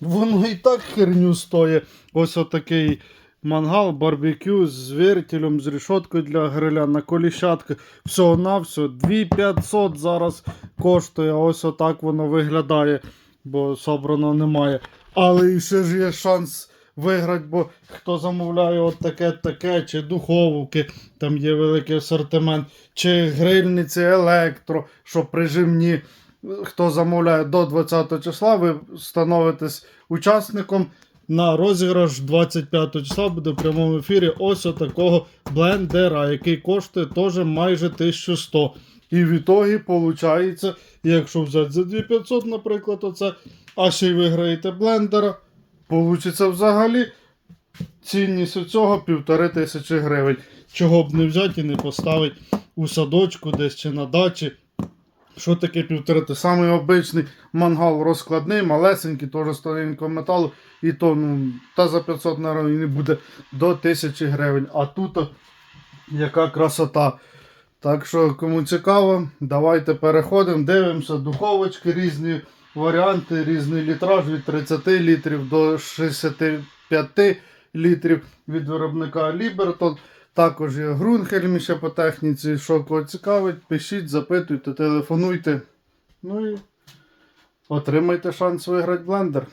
Воно і так херню стоїть. Ось отакий мангал, барбекю з вертелем, з рішоткою для гриля на коліщатках. Всього на все. 2500 зараз коштує. Ось отак воно виглядає, бо собрано немає. Але і ще ж є шанс виграти, бо хто замовляє от таке, таке, чи духовки, там є великий асортимент, чи грильниці електро, що прижимні. Хто замовляє до 20 числа, ви становитесь учасником. На розіграш 25 числа буде в прямому ефірі ось такого блендера, який коштує теж майже 1100. І в ітогі виходить, якщо взяти за 2500, наприклад, оце, а ще й виграєте блендера, Получиться взагалі цінність у цього півтори тисячі гривень. Чого б не взяти і не поставити у садочку десь чи на дачі. Що таке півтори? Те самий обичний мангал розкладний, малесенький, теж з металу. І то, ну, та за 500 наверное, і буде до 1000 гривень. А тут яка красота. Так що, кому цікаво, давайте переходимо, дивимося, духовочки різні варіанти, різний літраж від 30 літрів до 65 літрів від виробника Liberton. Також є Грунхельм ще по техніці. Що кого цікавить, пишіть, запитуйте, телефонуйте. Ну і отримайте шанс виграти блендер.